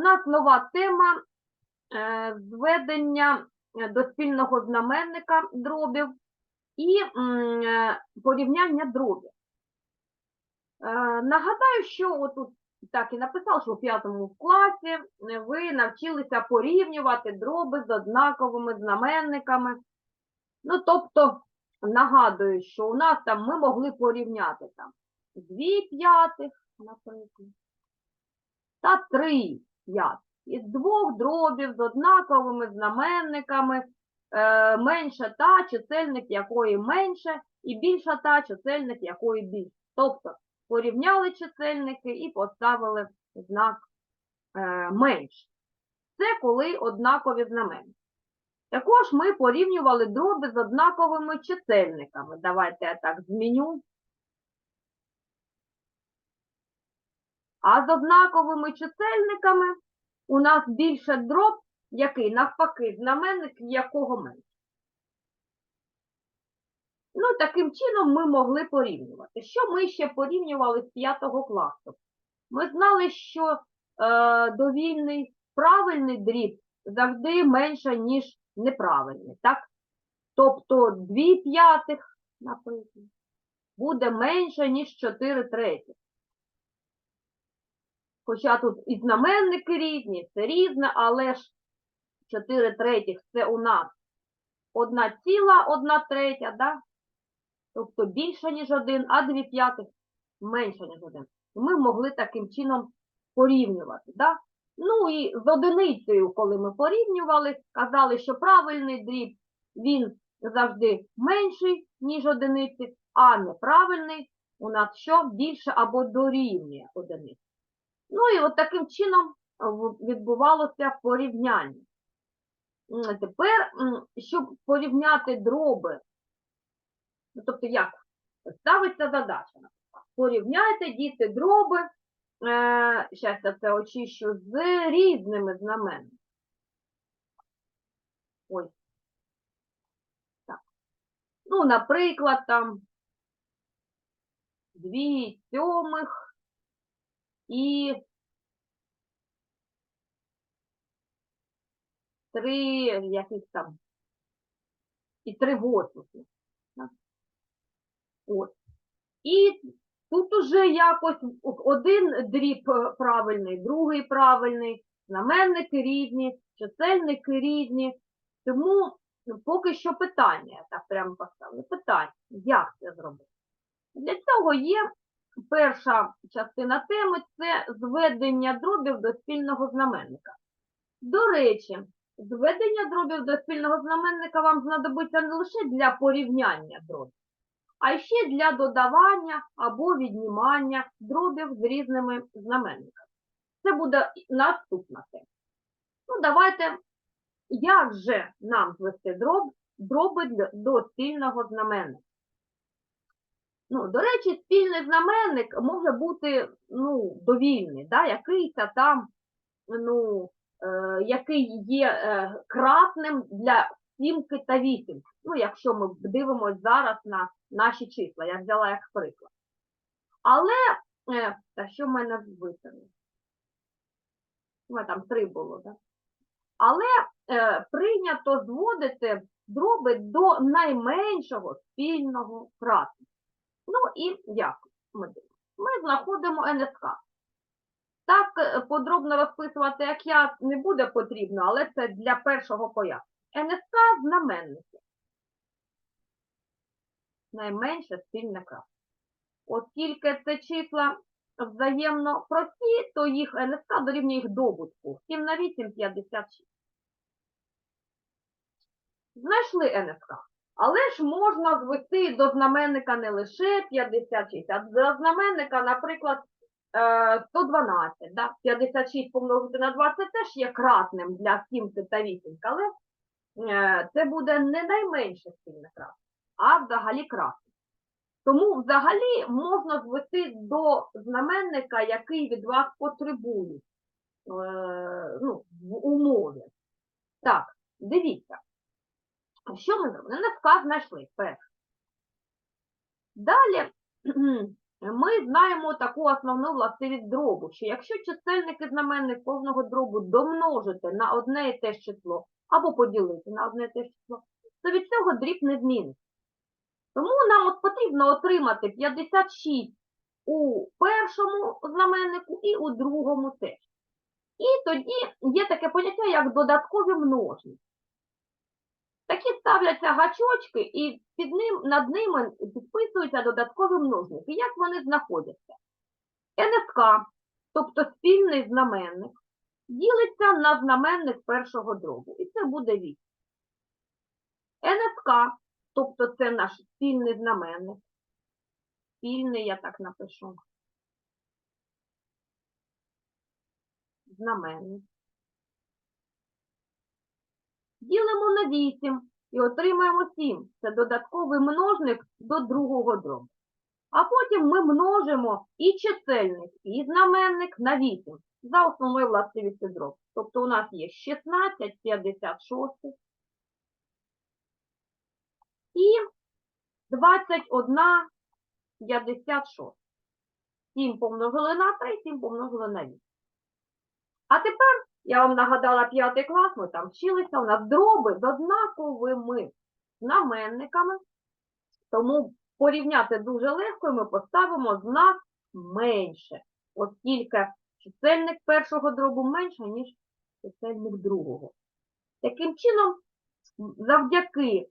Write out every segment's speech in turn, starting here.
У нас нова тема е, зведення е, до спільного знаменника дробів і е, порівняння дробів. Нагадаю, що отут так і написав, що у п'ятому класі ви навчилися порівнювати дроби з однаковими знаменниками. Ну, тобто, нагадую, що у нас там ми могли порівняти там 2 п'ятих, наприклад, та 3 п'ятих. Із двох дробів з однаковими знаменниками, е, менша та, чисельник якої менше, і більша та, чисельник якої більше. Тобто, порівняли чисельники і поставили знак е, менше. Це коли однакові знаменники. Також ми порівнювали дроби з однаковими чисельниками. Давайте я так зміню. А з однаковими чисельниками у нас більше дроб, який навпаки знаменник якого менше. Ну, таким чином ми могли порівнювати. Що ми ще порівнювали з 5 класу? Ми знали, що е, довільний правильний дріб завжди менше, ніж неправильний, так? Тобто 2 п'ятих, наприклад, буде менше, ніж 4 третіх. Хоча тут і знаменники різні, це різне, але ж 4 третіх це у нас одна ціла, одна третя, да? тобто більше, ніж один, а 2 п'ятих менше, ніж один. Ми могли таким чином порівнювати. Да? Ну і з одиницею, коли ми порівнювали, казали, що правильний дріб, він завжди менший, ніж одиниці, а неправильний у нас що більше або дорівнює одиниці. Ну і от таким чином відбувалося порівняння. Тепер, щоб порівняти дроби, ну, тобто як ставиться задача, порівняйте діти дроби, е, я це очищу, з різними знаменами. Ой. Так. Ну, наприклад, там 2 сьомих і 3 яких там, і 3 восьмих. От. І тут уже якось один дріб правильний, другий правильний, знаменники різні, чисельники різні. Тому поки що питання, я так прямо поставлю, питання, як це зробити? Для цього є перша частина теми це зведення дробів до спільного знаменника. До речі, зведення дробів до спільного знаменника вам знадобиться не лише для порівняння дробів, а ще для додавання або віднімання дробів з різними знаменниками. Це буде наступна тема. Ну, давайте, як же нам звести дроб, дроби до спільного знаменника? Ну, до речі, спільний знаменник може бути ну, довільний, да? якийсь там, ну, е, який є е, кратним для сімки та вісімки. Ну, якщо ми дивимося зараз на наші числа, я взяла як приклад. Але, е, та що в мене виписано? У мене там три було, так? Але е, прийнято зводити дроби до найменшого спільного кратного. Ну і як ми? Ми знаходимо НСК. Так е, подробно розписувати, як я, не буде потрібно, але це для першого пояснення. НСК знаменники. Найменше спільне кратне. Оскільки це числа взаємно прості, то їх НСК дорівнює їх добутку. 7 на 8 – 56. Знайшли НСК. Але ж можна звести до знаменника не лише 56, а до знаменника, наприклад, е, 112. Да? 56 помножити на 2 це теж є кратним для сімки та вісімки, але е, це буде не найменше спільне кратне, а взагалі кратне. Тому взагалі можна звести до знаменника, який від вас потребують е, ну, в умові. Так, дивіться. Що ми зробили? НСК знайшли перше. Далі ми знаємо таку основну властивість дробу, що якщо чисельник і знаменник кожного дробу домножити на одне і те ж число або поділити на одне і те ж число, то від цього дріб не зміниться. Тому нам от потрібно отримати 56 у першому знаменнику і у другому теж. І тоді є таке поняття, як додаткові множники. Такі ставляться гачочки, і під ним, над ними підписуються додаткові множники. Як вони знаходяться? НСК, тобто спільний знаменник, ділиться на знаменник першого дробу, і це буде 8. НСК, тобто це наш спільний знаменник. Спільний, я так напишу. Знаменник. Ділимо на 8 і отримаємо 7. Це додатковий множник до другого дробу. А потім ми множимо і чисельник, і знаменник на 8 за основною властивістю дробу. Тобто у нас є 16, 56 і 21, 56. 7 помножили на 3, 7 помножили на 8. А тепер я вам нагадала п'ятий клас, ми там вчилися, у нас дроби з однаковими знаменниками, тому порівняти дуже легко, і ми поставимо знак менше, оскільки чисельник першого дробу менше, ніж чисельник другого. Таким чином, завдяки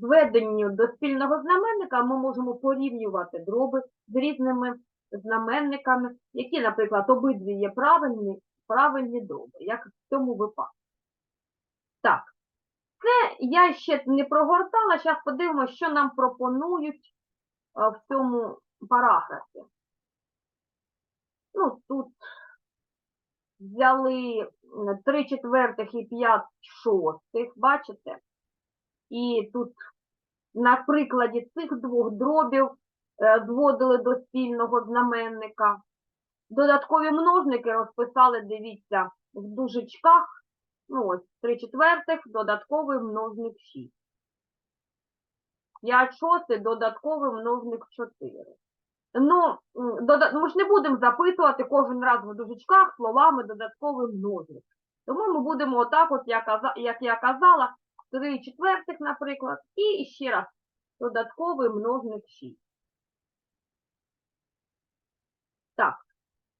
зведенню до спільного знаменника ми можемо порівнювати дроби з різними знаменниками, які, наприклад, обидві є правильні, правильні дроби, як в цьому випадку. Так, це я ще не прогортала, зараз подивимося, що нам пропонують е, в цьому параграфі. Ну, тут взяли 3 четвертих і 5 шостих, бачите? І тут на прикладі цих двох дробів е, зводили до спільного знаменника. Додаткові множники розписали, дивіться, в дужечках. Ну, ось 3 четвертих, додатковий множник 6. 5 шостих, додатковий множник 4. Ну, ми ж не будемо записувати кожен раз в дужечках словами додатковий множник. Тому ми будемо отак, от, як я казала, 3 четвертих, наприклад, і ще раз додатковий множник 6. Так.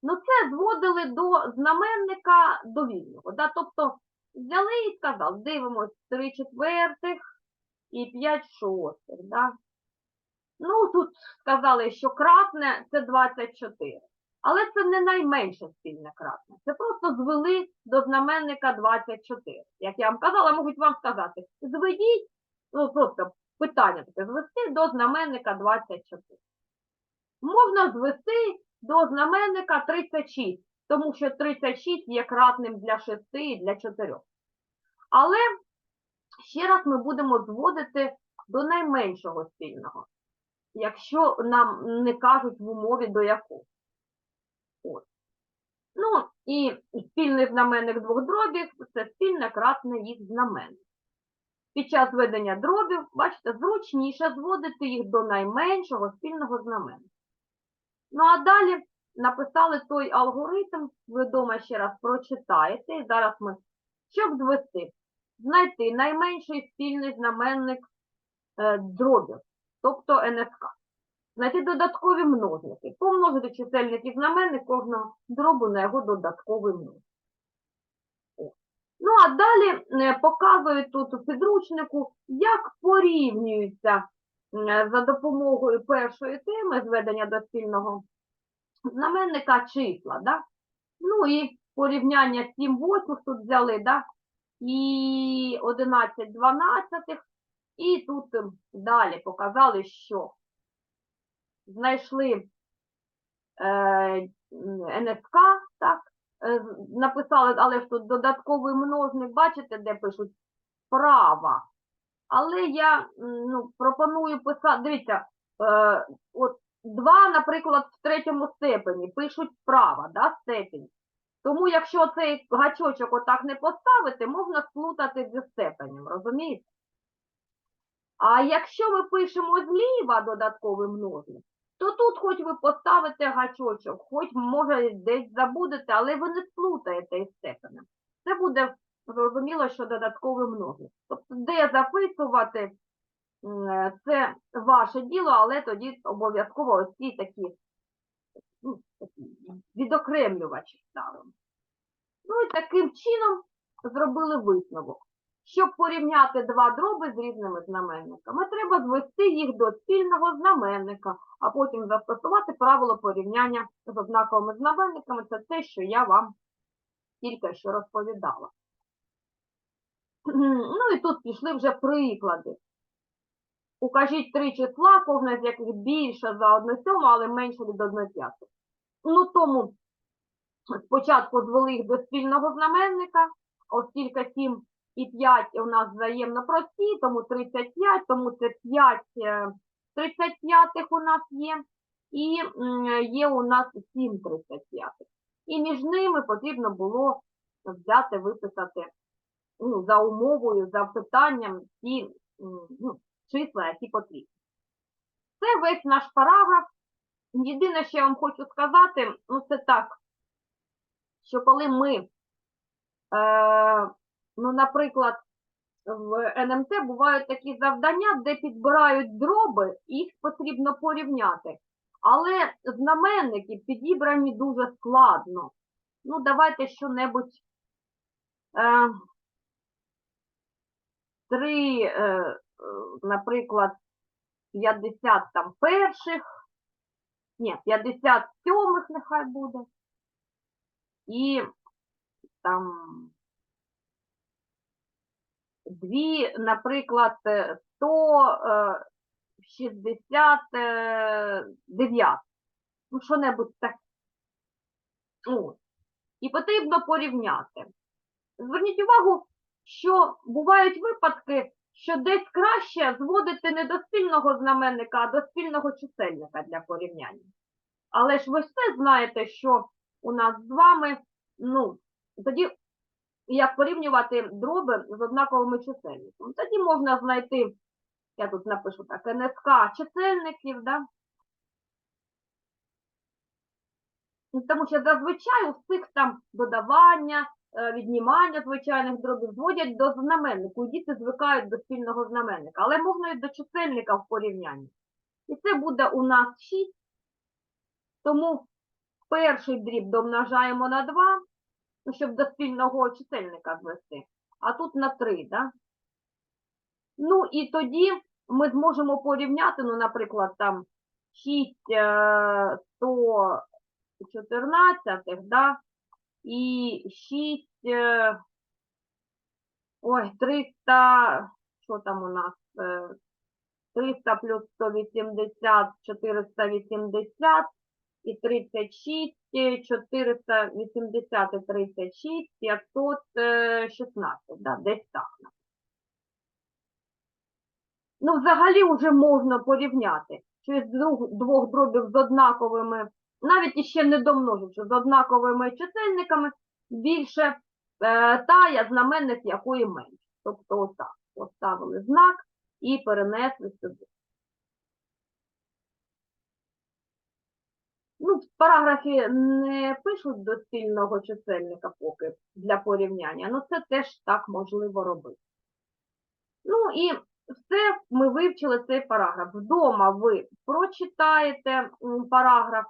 Ну, це зводили до знаменника довільного. Да? Тобто взяли і сказали, дивимось 3 четвертих і 5 шостих. Да? Ну, тут сказали, що кратне це 24. Але це не найменше спільне кратне. Це просто звели до знаменника 24. Як я вам казала, можуть вам сказати, зведіть, ну просто питання таке, звести до знаменника 24. Можна звести до знаменника 36, тому що 36 є кратним для 6 і для 4. Але ще раз ми будемо зводити до найменшого спільного, якщо нам не кажуть в умові до якого. От. Ну, і спільний знаменник двох дробів це спільне кратне їх знаменник. Під час ведення дробів, бачите, зручніше зводити їх до найменшого спільного знаменника. Ну а далі написали той алгоритм, ви вдома ще раз прочитаєте, зараз ми, щоб звести, знайти найменший спільний знаменник е, дробів, тобто НСК. Знайти додаткові множники, помножити чисельник знаменник кожного дробу на його додатковий множник. Ну а далі е, показують тут у підручнику, як порівнюються за допомогою першої теми зведення до спільного знаменника числа, да? Ну і порівняння 7 восьмих тут взяли, да? і 11 дванадцятих, і тут ем, далі показали, що знайшли е, НСК, так, е, написали, але ж тут додатковий множник, бачите, де пишуть права. Але я ну, пропоную писати, дивіться, е, от два, наприклад, в третьому степені пишуть справа, да, степінь. Тому якщо цей гачочок отак не поставити, можна сплутати зі степенем, розумієте? А якщо ми пишемо зліва додатковий множник, то тут хоч ви поставите гачочок, хоч може десь забудете, але ви не сплутаєте із степенем. Це буде зрозуміло, що додатковий множник. Тобто, де записувати, це ваше діло, але тоді обов'язково ось ці ну, такі відокремлювачі ставимо. Ну і таким чином зробили висновок. Щоб порівняти два дроби з різними знаменниками, треба звести їх до спільного знаменника, а потім застосувати правило порівняння з однаковими знаменниками. Це те, що я вам тільки що розповідала. Ну і тут пішли вже приклади. Укажіть три числа, кожне з яких більше за 1 сьому, але менше від 1 п'ятої. Ну тому спочатку звели їх до спільного знаменника, оскільки 7 і 5 у нас взаємно прості, тому 35, тому це 5 е, 35 у нас є, і є у нас 7 35. І між ними потрібно було взяти, виписати ну, за умовою, за питанням ті ну, числа, які потрібні. Це весь наш параграф. Єдине, що я вам хочу сказати, ну це так, що коли ми, е, ну, наприклад, в НМТ бувають такі завдання, де підбирають дроби, їх потрібно порівняти. Але знаменники підібрані дуже складно. Ну, давайте що-небудь. Е, три, е, е, наприклад, 50 там перших, ні, 50 сьомих нехай буде. І там дві, наприклад, е, 169. Ну, що-небудь таке. От. І потрібно порівняти. Зверніть увагу, що бувають випадки, що десь краще зводити не до спільного знаменника, а до спільного чисельника для порівняння. Але ж ви все знаєте, що у нас з вами, ну, тоді як порівнювати дроби з однаковими чисельниками. Тоді можна знайти, я тут напишу так, НСК чисельників, да? Ну, тому що зазвичай у цих там додавання, е, віднімання звичайних дробів зводять до знаменнику, і діти звикають до спільного знаменника, але можна і до чисельника в порівнянні. І це буде у нас 6, тому перший дріб домножаємо на 2, ну, щоб до спільного чисельника звести, а тут на 3, да? Ну і тоді ми зможемо порівняти, ну, наприклад, там 6 100 е, 14, да? і 6, ой, 300, що там у нас, э, 300 плюс 180, 480 і 36, 480 і 36, 516, да, десь так. Ну, взагалі вже можна порівняти. Чи з двох дробів з однаковими навіть іще не домноживши, з однаковими чисельниками, більше е, тая, знаменник якої менше. Тобто отак, поставили знак і перенесли сюди. Ну, в параграфі не пишуть до спільного чисельника поки для порівняння, але це теж так можливо робити. Ну і все, ми вивчили цей параграф. Вдома ви прочитаєте параграф,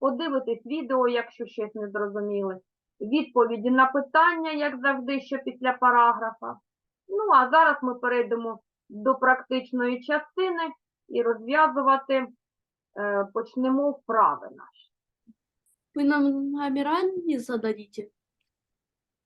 подивитесь відео, якщо щось не зрозуміли, відповіді на питання, як завжди, що після параграфа. Ну, а зараз ми перейдемо до практичної частини і розв'язувати е, почнемо вправи наші. Вы нам номера не?